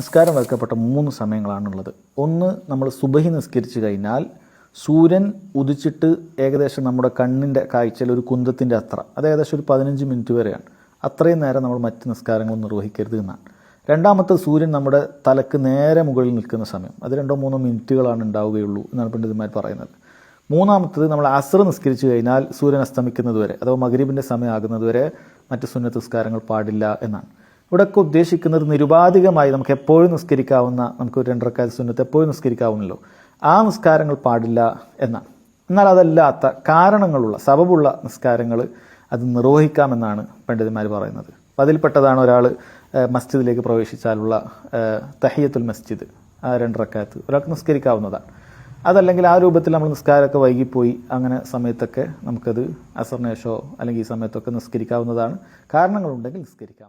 നിസ്കാരം വെക്കപ്പെട്ട മൂന്ന് സമയങ്ങളാണുള്ളത്. ഒന്ന് നമ്മൾ സുബഹി നിസ്കരിച്ചു കഴിഞ്ഞാൽ സൂര്യൻ ഉദിച്ചിട്ട് ഏകദേശം നമ്മുടെ കണ്ണിന്റെ കാഴ്ചയിൽ ഒരു കുന്തത്തിന്റെ അത്ര അത് ഏകദേശം ഒരു പതിനഞ്ച് മിനിറ്റ് വരെയാണ്. അത്രയും നേരം നമ്മൾ മറ്റ് നിസ്കാരങ്ങൾ നിർവഹിക്കരുത് എന്നാണ്. രണ്ടാമത്തെ സൂര്യൻ നമ്മുടെ തലക്ക് നേരെ മുകളിൽ നിൽക്കുന്ന സമയം അത് രണ്ടോ മൂന്നോ മിനിറ്റുകളാണ് ഉണ്ടാവുകയുള്ളൂ എന്നാണ് പണ്ഡിതന്മാർ പറയുന്നത്. മൂന്നാമത്തത് നമ്മൾ അസർ നിസ്കരിച്ചു കഴിഞ്ഞാൽ സൂര്യൻ അസ്തമിക്കുന്നതുവരെ അഥവാ മകരീബിന്റെ സമയമാകുന്നത് വരെ മറ്റ് സുന്നത്ത് നിസ്കാരങ്ങൾ പാടില്ല എന്നാണ്. ഇവിടെയൊക്കെ ഉദ്ദേശിക്കുന്നത് നിരുപാധികമായി നമുക്ക് എപ്പോഴും നിസ്കരിക്കാവുന്ന നമുക്ക് ഒരു രണ്ടരക്കാല സുന്നത്ത് എപ്പോഴും നിസ്കരിക്കാവുന്നല്ലോ. ആ നിസ്കാരങ്ങൾ പാടില്ല എന്നാണ്. എന്നാൽ അതല്ലാത്ത കാരണങ്ങളുള്ള സബബുള്ള നിസ്കാരങ്ങൾ അത് നിർവഹിക്കാമെന്നാണ് പണ്ഡിതന്മാർ പറയുന്നത്. അപ്പം അതിൽപ്പെട്ടതാണ് ഒരാൾ മസ്ജിദിലേക്ക് പ്രവേശിച്ചാലുള്ള തഹിയത്തുൽ മസ്ജിദ് ആ രണ്ടരക്കാലത്ത്. ഒരാൾക്ക് നിസ്കരിക്കാവുന്നതാണ്. അതല്ലെങ്കിൽ ആ രൂപത്തിൽ നമ്മൾ നിസ്കാരമൊക്കെ വൈകിപ്പോയി അങ്ങനെ സമയത്തൊക്കെ നമുക്കത് അസർനേഷോ അല്ലെങ്കിൽ ഈ സമയത്തൊക്കെ നിസ്കരിക്കാവുന്നതാണ്. കാരണങ്ങളുണ്ടെങ്കിൽ നിസ്കരിക്കാം.